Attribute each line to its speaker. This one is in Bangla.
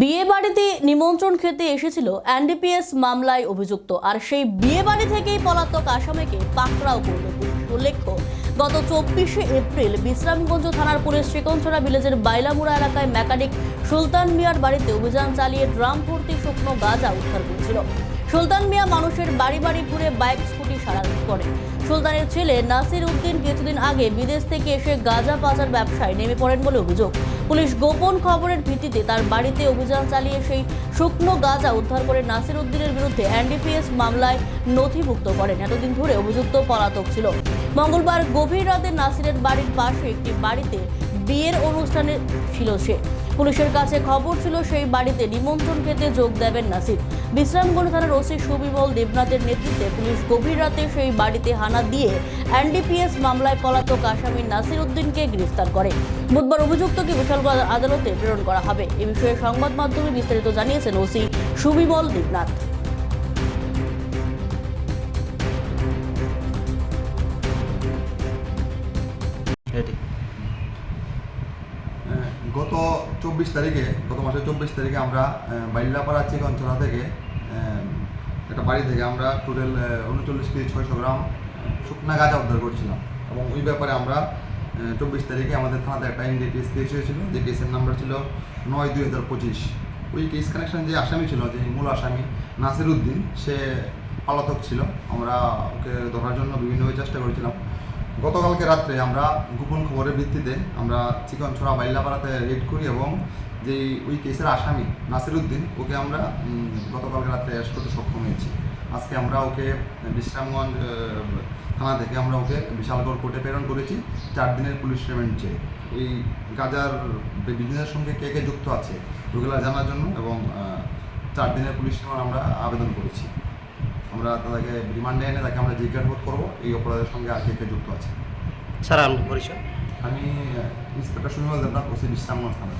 Speaker 1: বিয়ে বাড়িতে নিমন্ত্রণ খেতে এসেছিল এনডিপিএস মামলায় অভিযুক্ত। আর সেই বিয়ে বাড়ি থেকেই পলাতক আসামিকে পাকড়াও করল পুলিশ। উল্লেখ্য, গত চব্বিশে এপ্রিল বিশ্রামগঞ্জ থানার পুলিশ শ্রীকঞ্চরা ভিলেজের বাইলামুড়া এলাকায় মেকানিক সুলতান মিয়ার বাড়িতে অভিযান চালিয়ে ড্রাম ভর্তি শুকনো গাঁজা উদ্ধার করেছিল। সুলতান মিয়া মানুষের বাড়ি বাড়ি ঘুরে বাইক, স্কুটি সারানোর করে। সুলতানের ছেলে নাসির উদ্দিন কিছুদিন আগে বিদেশ থেকে এসে গাঁজা পাচার ব্যবসায় নেমে পড়েন বলে অভিযোগ। পুলিশ গোপন খবরের ভিত্তিতে তার বাড়িতে অভিযান চালিয়ে সেই শুকনো গাঁজা উদ্ধার করে নাসির উদ্দিনের বিরুদ্ধে এনডিপিএস মামলায় নথিভুক্ত করেন। এতদিন ধরে অভিযুক্ত পলাতক ছিল। মঙ্গলবার গভীর রাতে নাসিরের বাড়ির পাশে একটি বাড়িতে বিয়ের অনুষ্ঠানে ছিল সে। পুলিশের কাছে খবর ছিল, সেই বাড়িতে নিমন্ত্রণ খেতে যোগ দেবেন নাসির। বিশ্রামগঞ্জ থানার ওসি সুবিমল দেবনাথের নেতৃত্বে পুলিশ গভীর রাতে সেই বাড়িতে হানা দিয়ে এনডিপিএস মামলায় পলাতক আসামি নাসির উদ্দিনকে গ্রেফতার করে। বুধবার অভিযুক্তকে বিশালগড় আদালতে প্রেরণ করা হবে। এ বিষয়ে সংবাদ মাধ্যমে বিস্তারিত জানিয়েছেন ওসি সুবিমল দেবনাথ।
Speaker 2: চব্বিশ তারিখে, গত মাসের চব্বিশ তারিখে আমরা বাইল্লাপাড়া চিকনছড়া থেকে একটা বাড়ি থেকে আমরা টোটাল উনচল্লিশ কেজি ছয়শো গ্রাম শুকনা গাঁজা উদ্ধার করছিলাম। এবং ওই ব্যাপারে আমরা চব্বিশ তারিখে আমাদের থানাতে একটা এনডিপিএস কেস হয়েছিল, যে কেসের নাম্বার ছিল নয় দুই হাজার পঁচিশ। ওই কেস কানেকশন যে আসামি ছিল, যে মূল আসামি নাসির উদ্দিন, সে পলাতক ছিল। আমরা ওকে ধরার জন্য বিভিন্নভাবে চেষ্টা করেছিলাম। গতকালকে রাত্রে আমরা গোপন খবরের ভিত্তিতে আমরা চিকন ছড়া বাইল্লাপাড়াতে রেড করি এবং যে ওই কেসের আসামি নাসির উদ্দিন, ওকে আমরা গতকালকে রাত্রে অ্যারেস্ট করতে সক্ষম হয়েছি। আজকে আমরা ওকে বিশ্রামগঞ্জ থানা থেকে আমরা ওকে বিশালগড় কোর্টে প্রেরণ করেছি। চার দিনের পুলিশ রিমান্ড চেয়ে। এই গাজার বিজনেসের সঙ্গে কে কে যুক্ত আছে, ওগুলো জানার জন্য এবং চার দিনের পুলিশ রিমান্ড আমরা আবেদন করেছি। আমরা তাদেরকে রিমান্ডে এনে তাকে আমরা জিজ্ঞাসাবাদ করব এই অপরাধের সঙ্গে আর কে কে যুক্ত আছে।
Speaker 3: স্যার আমি পরিচয়
Speaker 2: আমি ইন্সপেক্টর সুনীল দেবনাথ ওসি বিশ্রাম থানা